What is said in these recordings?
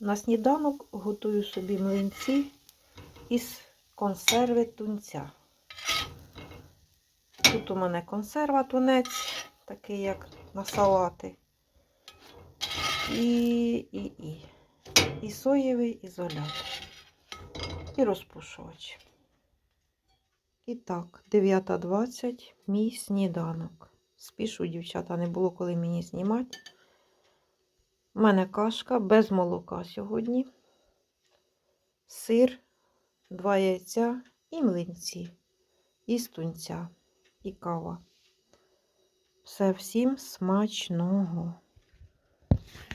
На сніданок готую собі млинці із консерви тунця. Тут у мене консерва тунець, такий як на салати. І, і, і. І соєвий ізолят. І розпушувач. І так, 9.20, мій сніданок. Спішу, дівчата, не було коли мені знімати. У мене кашка без молока сьогодні. Сир, два яйця і млинці. І тунця, і кава. Все всім смачного.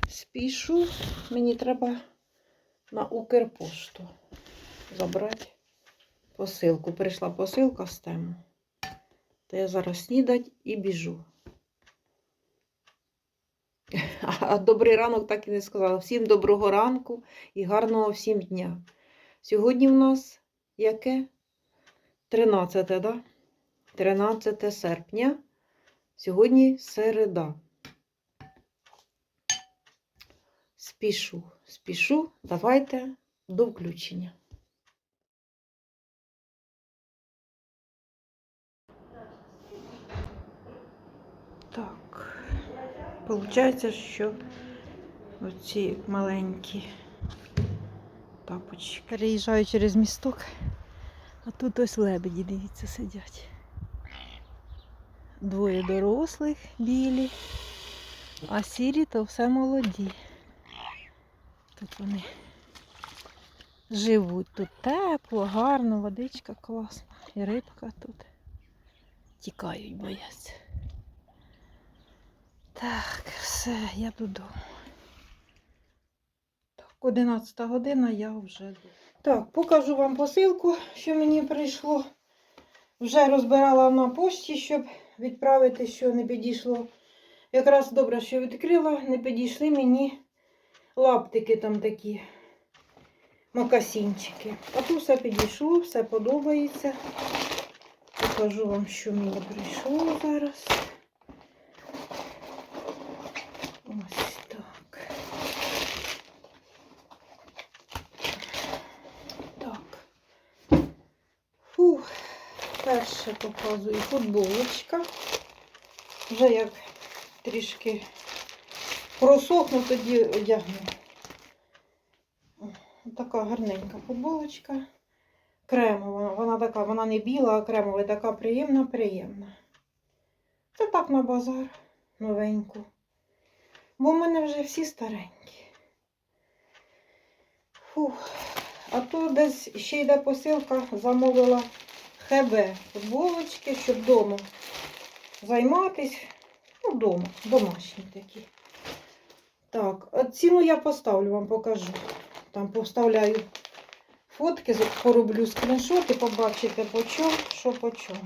Спішу, мені треба на Укрпошту забрати посилку. Прийшла посилка з тему. То я зараз снідать і біжу. А добрий ранок так і не сказала. Всім доброго ранку і гарного всім дня. Сьогодні в нас яке? 13, да? 13 серпня. Сьогодні середа. Спішу, спішу. Давайте до включення. Так. Получається, що оці маленькі тапочки. Переїжджаю через місток, а тут ось лебеді, дивіться, сидять. Двоє дорослих білі, а сірі то все молоді. Тут вони живуть. Тут тепло, гарно, водичка класна. І рибка тут. Тікають, бояться. Так, все, я додому. Так, 11 година я вже. Так, покажу вам посилку, що мені прийшло. Вже розбирала на пошті, щоб відправити, що не підійшло. Якраз добре, що відкрила, не підійшли мені лаптики там такі, макасінчики. А тут все підійшло, все подобається. Покажу вам, що мені прийшло зараз. Ось так. Так. Фух. Перше показую футболочка. Вже як трішки просохну, тоді одягну. Така гарненька футболочка. Кремова. Вона така, вона не біла, а кремова, така приємна, приємна. Це так на базар новеньку. Бо в мене вже всі старенькі. Фух. А то десь ще йде посилка, замовила ХБ футболочки, щоб вдома займатись. Ну, вдома, домашні такі. Так, ціну я поставлю, вам покажу. Там поставляю фотки, пороблю скріншоти, побачите по чому, що по чому.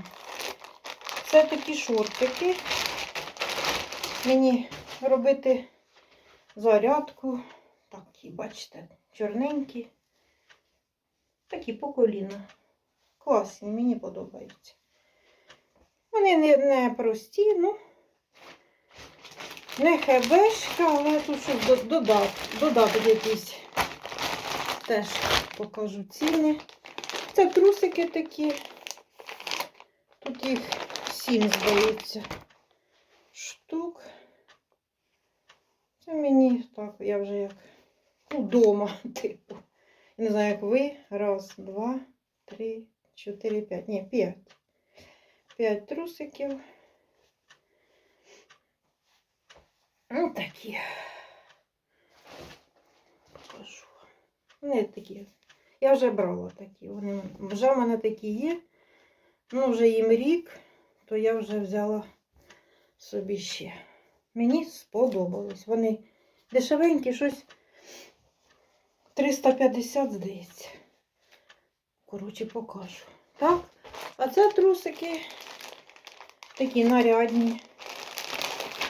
Це такі шортики. Мені робити зарядку. Такі, бачите, чорненькі. Такі по коліна. Класні, мені подобаються. Вони не, не прості, ну, не хебешка, але тут щось до- додати, додати якісь. Теж покажу ціни. Це трусики такі. Тут їх сім, здається, штук. Це мені так, я вже як ну, вдома, типу. Я не знаю, як ви. Раз, два, три, чотири, п'ять. Ні, п'ять. П'ять трусиків. Ну, такі. Покажу. Вони такі. Я вже брала такі. Вони вже в мене такі є. Ну, вже їм рік, то я вже взяла собі ще. Мені сподобалось. Вони дешевенькі, щось 350, здається. Коротше, покажу. Так? А це трусики такі нарядні.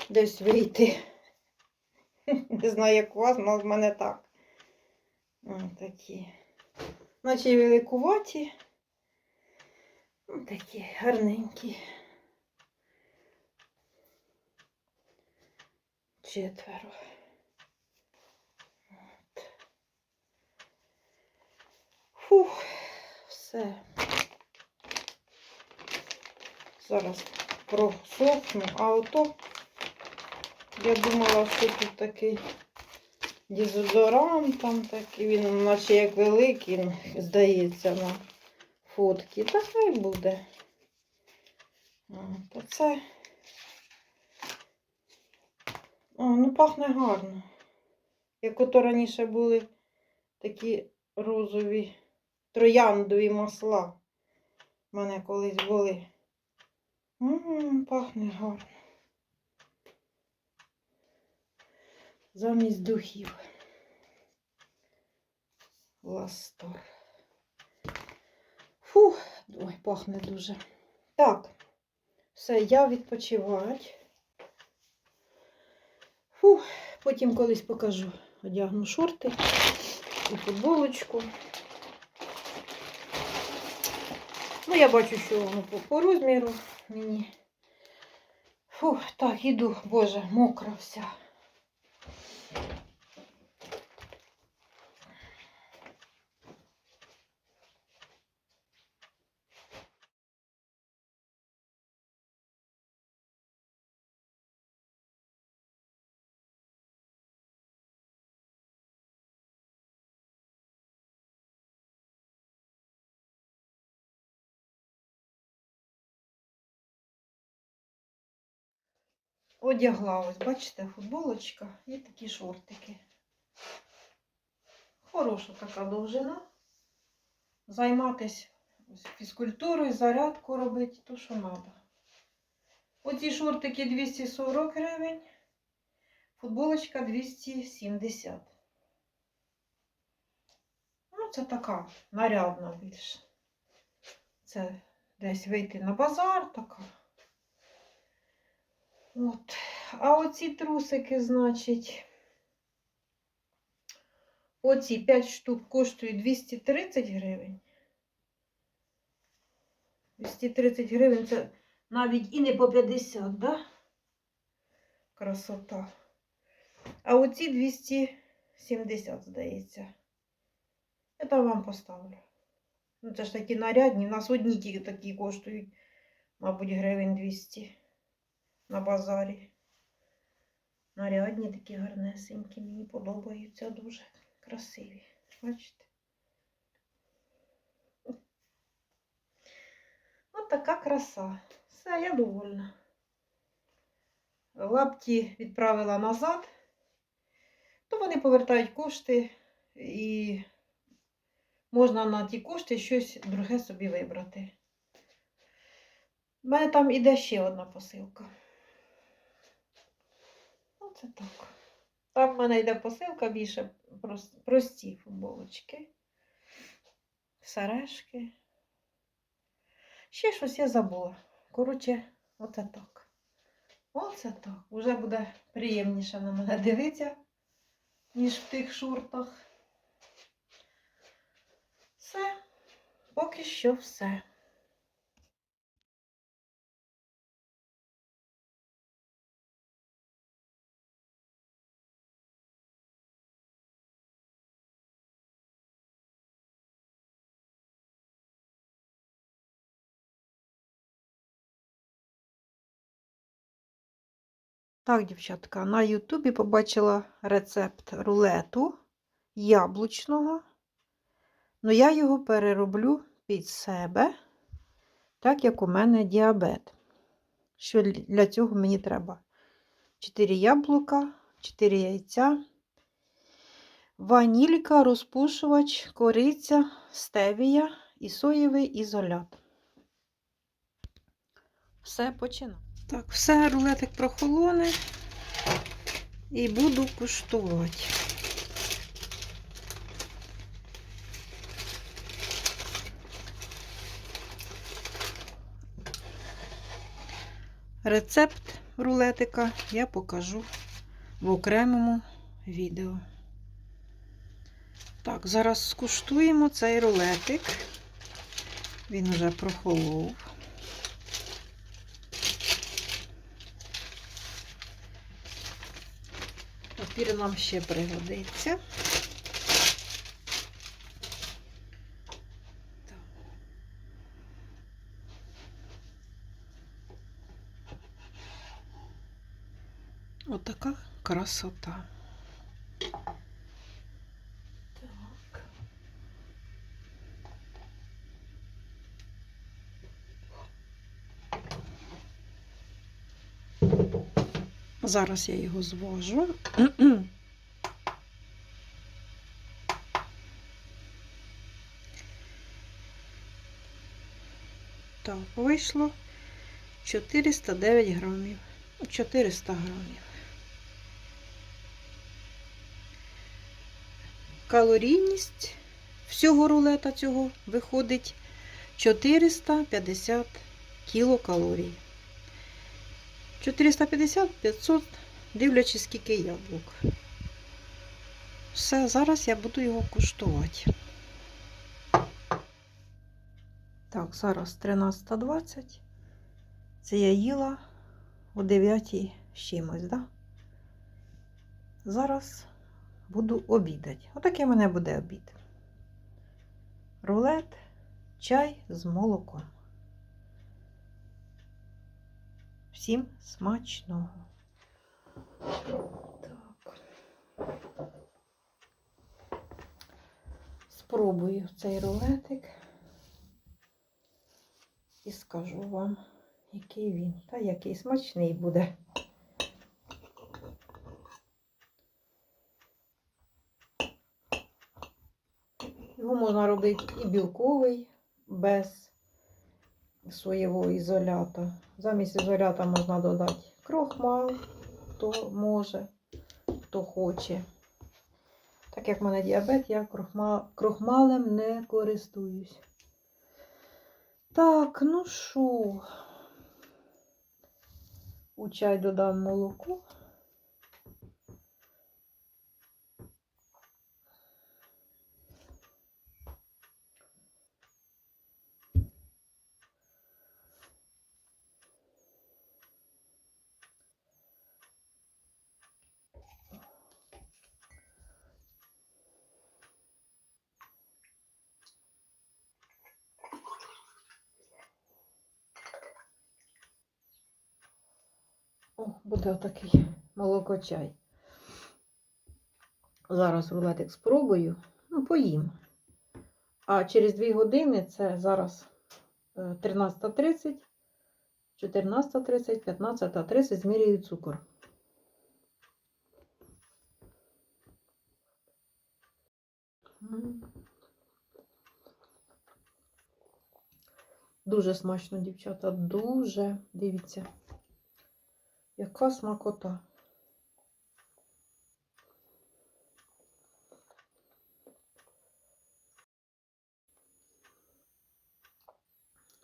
Десь вийти. Не знаю, як у вас, але в мене так. Ось такі. Наче великуваті. Ось Такі гарненькі. Четверо. От. Фух, все. Зараз просохну, а ото я думала, що тут такий дезодорант там такий, він наче як великий, ну, здається, на фотки. Та хай буде. А, це. О, ну пахне гарно. Як ото раніше були такі розові трояндові масла. У мене колись були. М, пахне гарно. Замість духів. Ластор. Фух, ой, пахне дуже. Так, все, я відпочивати. Фух, потім колись покажу. Одягну шорти і футболочку. Ну, я бачу, що воно по, по розміру мені. Фух, так, іду, боже, мокра вся. Одягла ось, бачите, футболочка і такі шортики. Хороша така довжина. Займатися фізкультурою, зарядку робити, то що треба. Оці шортики 240 гривень, футболочка 270. Ну, це така нарядна більше. Це десь вийти на базар така. От. А оці трусики, значить, оці 5 штук коштують 230 гривень. 230 гривень це навіть і не по 50, да? Красота. А оці 270, здається. Я там вам поставлю. Ну, це ж такі нарядні. У нас одні тільки такі коштують, мабуть, гривень 200 на базарі. Нарядні такі гарнесенькі, мені подобаються дуже красиві. Бачите? От така краса. Все, я довольна. Лапті відправила назад, то вони повертають кошти і можна на ті кошти щось друге собі вибрати. У мене там іде ще одна посилка. Оце так. Там в мене йде посилка більше прос- прості футболочки, сережки. Ще щось я забула. Коротше, оце так. Оце так. Уже буде приємніше на мене дивитися, ніж в тих шортах. Все, поки що все. Так, дівчатка, на Ютубі побачила рецепт рулету яблучного. Ну, я його перероблю під себе, так як у мене діабет. Що для цього мені треба? 4 яблука, 4 яйця, ванілька, розпушувач, кориця, стевія і соєвий ізолят. Все, починаємо. Так, все, рулетик прохолоне і буду куштувати. Рецепт рулетика я покажу в окремому відео. Так, зараз скуштуємо цей рулетик. Він вже прохолов. папір нам ще пригодиться. Отака красота. Зараз я його звожу. Так, вийшло 409 грамів. 400 грамів. Калорійність всього рулета цього виходить 450 кілокалорій. 450-500, дивлячись, скільки яблук. Все, зараз я буду його куштувати. Так, зараз 13.20. Це я їла о 9 з чимось, да? Зараз буду обідати. Отакий в мене буде обід. Рулет, чай з молоком. Всім смачного. Так. Спробую цей рулетик і скажу вам, який він. Та який смачний буде. Його можна робити і білковий, без соєвого ізолята. Замість ізолята можна додати крохмал, хто може, хто хоче. Так як в мене діабет, я крохма... крохмалем не користуюсь. Так, ну що, у чай додам молоко. О, буде отакий молокочай. Зараз рулетик спробую, ну, поїм. А через 2 години це зараз е, 13.30, 14.30, 15.30 змірюю цукор. Дуже смачно, дівчата, дуже. Дивіться. Яка смакота.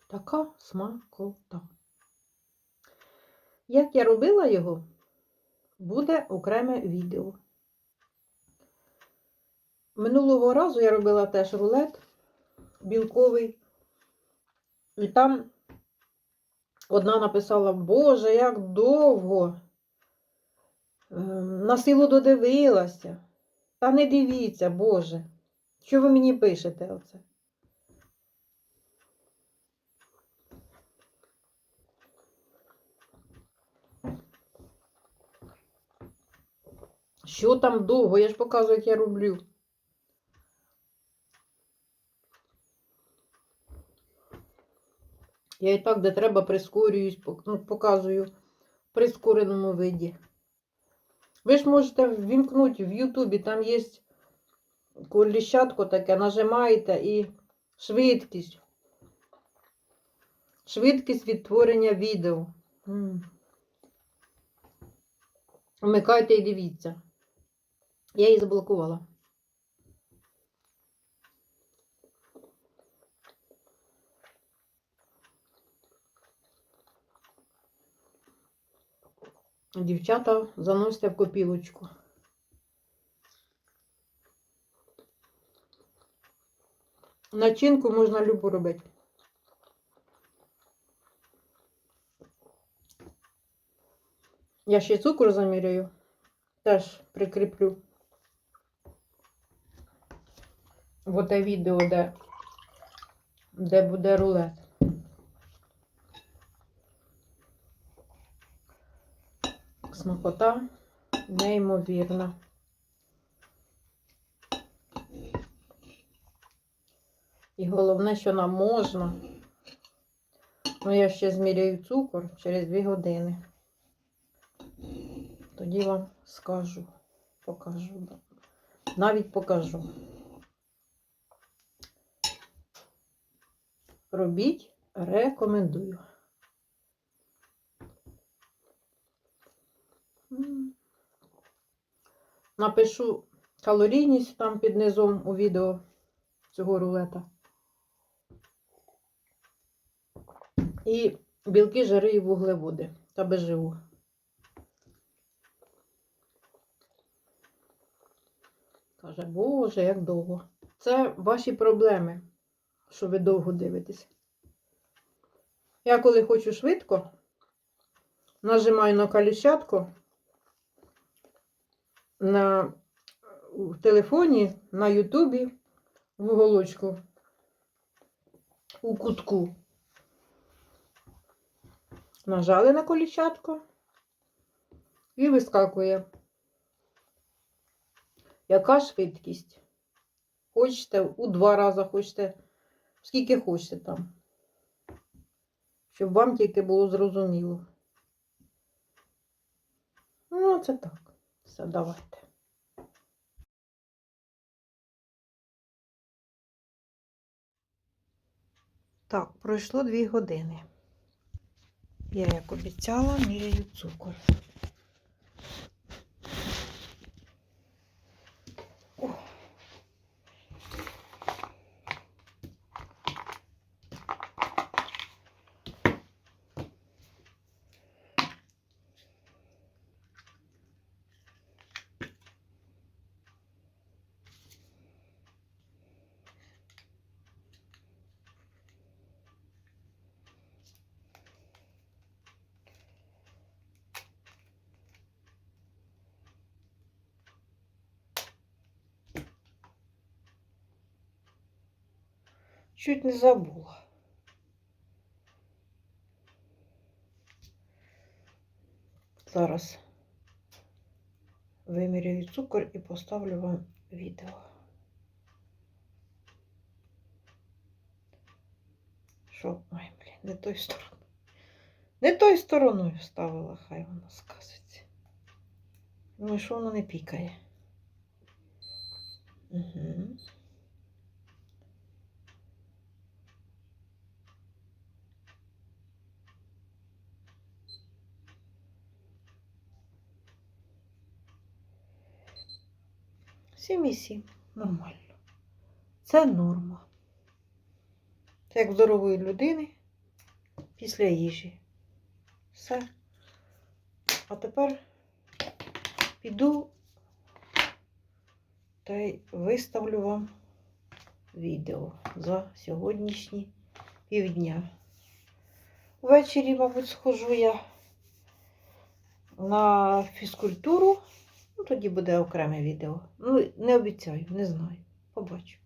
Така смакота. Як я робила його, буде окреме відео. Минулого разу я робила теж рулет білковий. І там Одна написала, Боже, як довго. Ем, На силу додивилася. Та не дивіться, Боже. Що ви мені пишете оце? Що там довго? Я ж показую, як я роблю. Я і так, де треба, прискорююсь, ну, показую в прискореному виді. Ви ж можете ввімкнути в Ютубі, там є коліщатко таке, нажимаєте і швидкість. Швидкість відтворення відео. Вмикайте і дивіться. Я її заблокувала. Дівчата, заносьте в копілочку. Начинку можна любу робити. Я ще цукор заміряю. Теж прикріплю. В оте відео, де, де буде рулет. Смакота неймовірна. І головне, що нам можна. Ну, я ще зміряю цукор через 2 години. Тоді вам скажу, покажу. Навіть покажу. Робіть, рекомендую. М. Напишу калорійність там під низом у відео цього рулета. І білки, жири і вуглеводи та БЖУ. Каже, Боже, як довго. Це ваші проблеми, що ви довго дивитесь. Я коли хочу швидко, нажимаю на коліщатку на в телефоні, на Ютубі, в уголочку, у кутку. Нажали на коліщатку і вискакує. Яка швидкість? Хочете у два рази, хочете, скільки хочете там. Щоб вам тільки було зрозуміло. Ну, це так. Все, давайте. Так, пройшло дві години. Я, як обіцяла, міряю цукор. О. Чуть не забула. Зараз виміряю цукор і поставлю вам відео. Що? Ой, блін, не той стороною. Не той стороною ставила, хай воно сказиться. Ну, що воно не пікає? Угу. Сім і сім. Нормально. Це норма. Це як здорової людини після їжі. Все. А тепер піду та й виставлю вам відео за сьогоднішні півдня. Ввечері, мабуть, схожу я на фізкультуру. Ну, тоді буде окреме відео. Ну, не обіцяю, не знаю. Побачу.